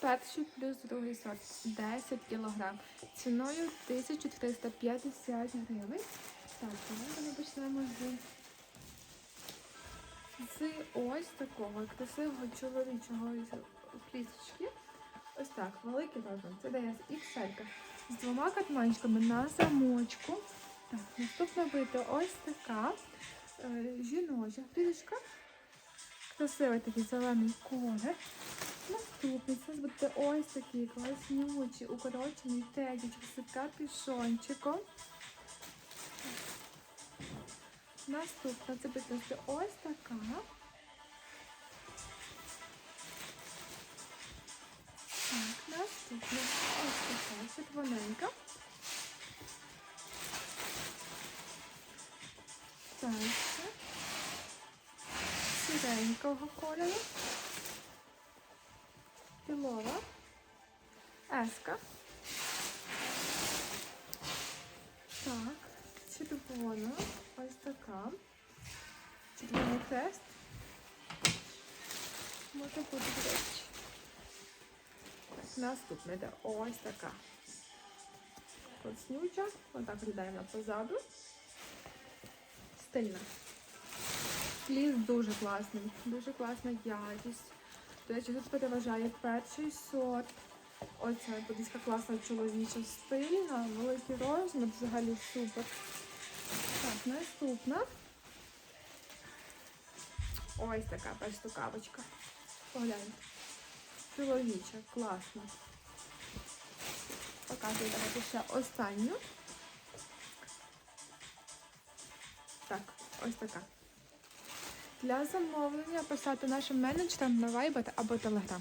Перший плюс другий сорт 10 кг. Ціною 1350 гривень. Так, давайте ми почнемо з, з ось такого красивого чоловічого плісочки. Ось так, великий розмір. Це дає XL. З двома катманчиками на замочку. Так, наступна буде ось така е, жіноча флісочка. Красивий такий зелений колір. Наступний ось такий класнючий, укорочений тедічок з капюшончиком. Наступна це буде ось така. Так, наступна ось така червоненька. Далі. Сіренького кольору. Філова. Еска. Так, червона. Ось така. Червоний хрест. Може бути, речі. Наступна йде ось така. Коснюча. Отак виглядає вона позаду. Стильна. Фліс дуже класний, дуже класна якість. До речі, тут переважає перший сорт. Оця подиска класна чоловіча стильна, великий розмір, взагалі супер. Так, наступна. Ось така перстукавочка. Погляньте. Чоловіча, класна. Показую давайте ще останню. Так, ось така. Для замовлення писати нашим менеджерам на Viber або Telegram.